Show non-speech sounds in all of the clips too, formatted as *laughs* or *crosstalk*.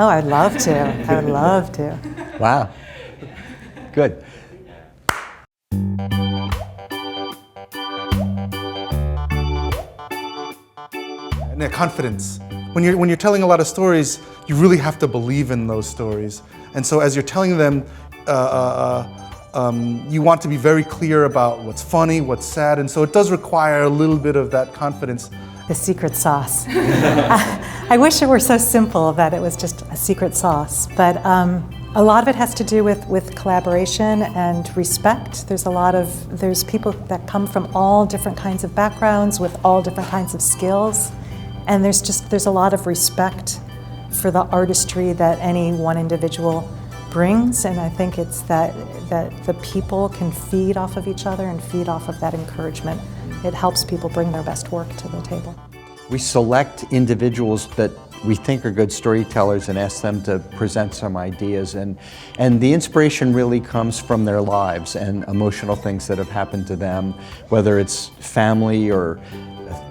Oh, I'd love to. I would love to. *laughs* Wow. Good. and their confidence. When you're, when you're telling a lot of stories, you really have to believe in those stories. And so as you're telling them, uh, uh, uh, um, you want to be very clear about what's funny, what's sad, and so it does require a little bit of that confidence. The secret sauce. *laughs* I wish it were so simple that it was just a secret sauce, but um, a lot of it has to do with, with collaboration and respect. There's a lot of, there's people that come from all different kinds of backgrounds with all different kinds of skills. And there's just, there's a lot of respect for the artistry that any one individual brings. And I think it's that, that the people can feed off of each other and feed off of that encouragement. It helps people bring their best work to the table. We select individuals that we think are good storytellers and ask them to present some ideas. And, and the inspiration really comes from their lives and emotional things that have happened to them, whether it's family or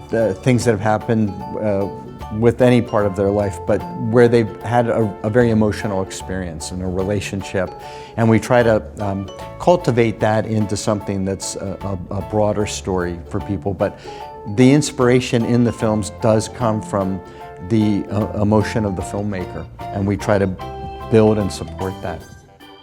the things that have happened uh, with any part of their life, but where they've had a, a very emotional experience in a relationship. And we try to um, cultivate that into something that's a, a, a broader story for people. But the inspiration in the films does come from the uh, emotion of the filmmaker, and we try to build and support that.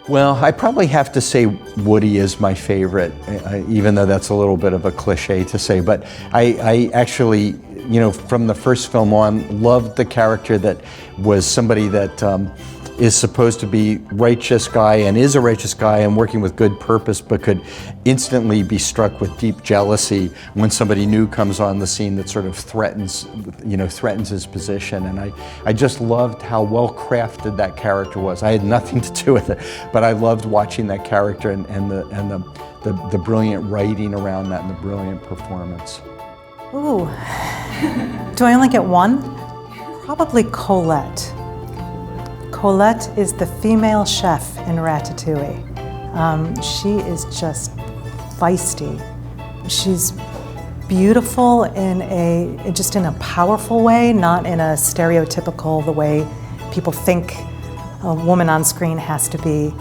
Well, I probably have to say Woody is my favorite, uh, even though that's a little bit of a cliche to say. But I, I actually, you know, from the first film on, loved the character that was somebody that um, is supposed to be righteous guy and is a righteous guy and working with good purpose, but could instantly be struck with deep jealousy when somebody new comes on the scene that sort of threatens, you know, threatens his position. And I, I just loved how well crafted that character was. I had nothing *laughs* to do with it, but I loved watching that character and, and the and the, the, the brilliant writing around that and the brilliant performance. Ooh. Do I only get one? Probably Colette. Colette is the female chef in Ratatouille. Um, she is just feisty. She's beautiful in a just in a powerful way, not in a stereotypical the way people think a woman on screen has to be.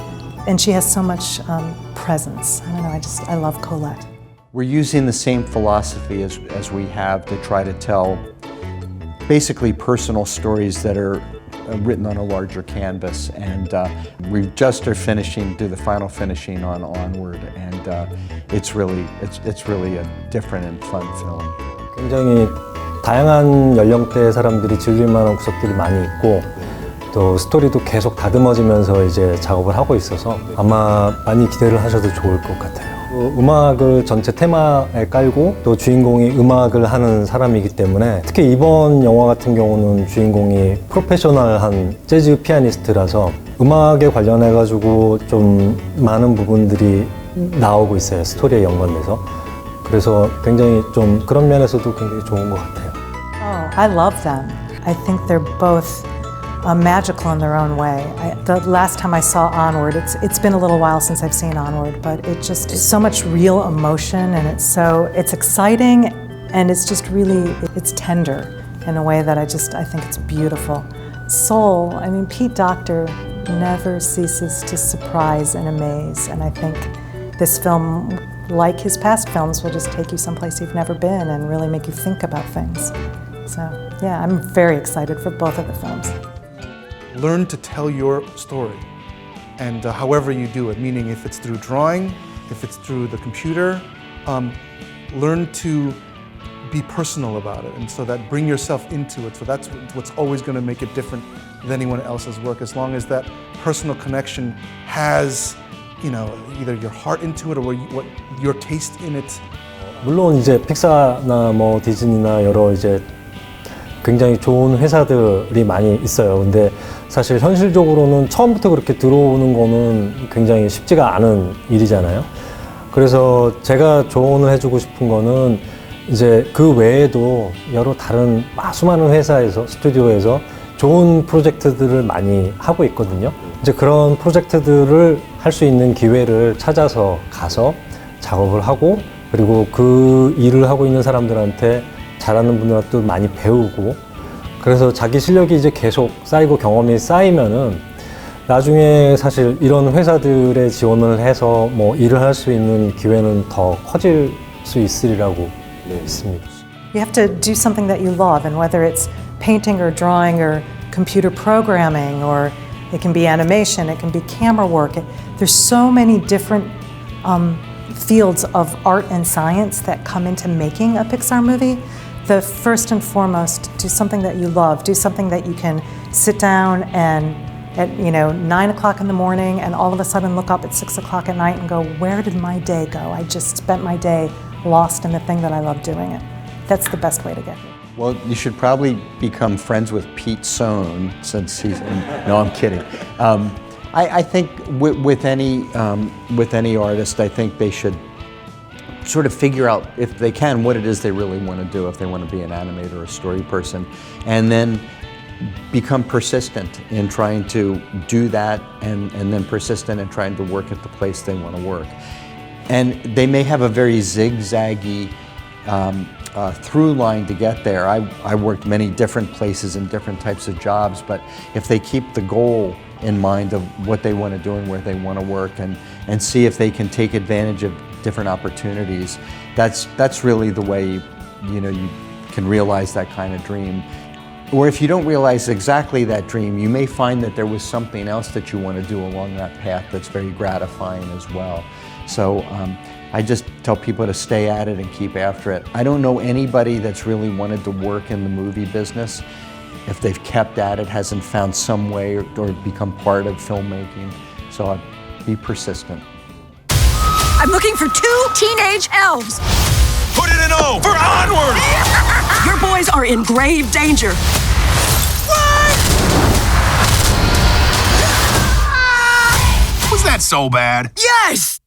And she has so much um, presence. I don't know. I just I love Colette. We're using the same philosophy as, as we have to try to tell basically personal stories that are written on a larger canvas. And uh, we just are finishing, do the final finishing on Onward, and uh, it's really, it's, it's really a different and fun film. 굉장히 다양한 연령대의 사람들이 즐길 만한 구석들이 많이 있고 또 스토리도 계속 다듬어지면서 이제 작업을 하고 있어서 아마 많이 기대를 하셔도 좋을 것 같아요. 그 음악을 전체 테마에 깔고 또 주인공이 음악을 하는 사람이기 때문에 특히 이번 영화 같은 경우는 주인공이 프로페셔널한 재즈 피아니스트라서 음악에 관련해 가지고 좀 많은 부분들이 나오고 있어요 스토리에 연관돼서 그래서 굉장히 좀 그런 면에서도 굉장히 좋은 것 같아요. Oh, I love them. I think they're both uh, magical in their own way. I, the last time I saw Onward, it's it's been a little while since I've seen Onward, but it just so much real emotion, and it's so it's exciting, and it's just really it's tender in a way that I just I think it's beautiful. Soul. I mean, Pete Doctor never ceases to surprise and amaze, and I think this film. Like his past films, will just take you someplace you've never been and really make you think about things. So, yeah, I'm very excited for both of the films Learn to tell your story, and uh, however you do it, meaning if it's through drawing, if it's through the computer, um, learn to be personal about it, and so that bring yourself into it. So that's what's always going to make it different than anyone else's work, as long as that personal connection has, you know, either your heart into it or what, you- what your taste in it 물론 이제 픽사나 뭐 디즈니나 여러 이제 굉장히 좋은 회사들이 많이 있어요. 근데 사실 현실적으로는 처음부터 그렇게 들어오는 거는 굉장히 쉽지가 않은 일이잖아요. 그래서 제가 조언을 해주고 싶은 거는 이제 그 외에도 여러 다른 막 수많은 회사에서 스튜디오에서 좋은 프로젝트들을 많이 하고 있거든요. 이제 그런 프로젝트들을 할 수 있는 기회를 찾아서 가서 작업을 하고 그리고 그 일을 하고 있는 사람들한테 잘하는 분들한테 또 많이 배우고 그래서 자기 실력이 이제 계속 쌓이고 경험이 쌓이면은 나중에 사실 이런 회사들의 지원을 해서 뭐 일을 할 수 있는 기회는 더 커질 수 있으리라고 믿습니다. You have to do something that you love, and whether it's painting or drawing or computer programming, or it can be animation, it can be camera work. It, there's so many different um, fields of art and science that come into making a Pixar movie. The first and foremost, do something that you love. Do something that you can sit down and at you know nine o'clock in the morning, and all of a sudden look up at six o'clock at night and go, "Where did my day go? I just spent my day lost in the thing that I love doing it." That's the best way to get here. Well, you should probably become friends with Pete Sohn since he's. *laughs* No, I'm kidding. Um, I, I think with, with any um, with any artist, I think they should sort of figure out if they can what it is they really want to do. If they want to be an animator or a story person, and then become persistent in trying to do that, and, and then persistent in trying to work at the place they want to work. And they may have a very zigzaggy um, uh, through line to get there. I, I worked many different places and different types of jobs, but if they keep the goal in mind of what they want to do and where they want to work and, and see if they can take advantage of different opportunities, that's, that's really the way you, know, you can realize that kind of dream. Or if you don't realize exactly that dream, you may find that there was something else that you want to do along that path that's very gratifying as well. So um, I just tell people to stay at it and keep after it. I don't know anybody that's really wanted to work in the movie business if they've kept at it, hasn't found some way or, or become part of filmmaking. So uh, be persistent. I'm looking for two teenage elves. Put it in O for onward! *laughs* Your boys are in grave danger. What? Was that so bad? Yes!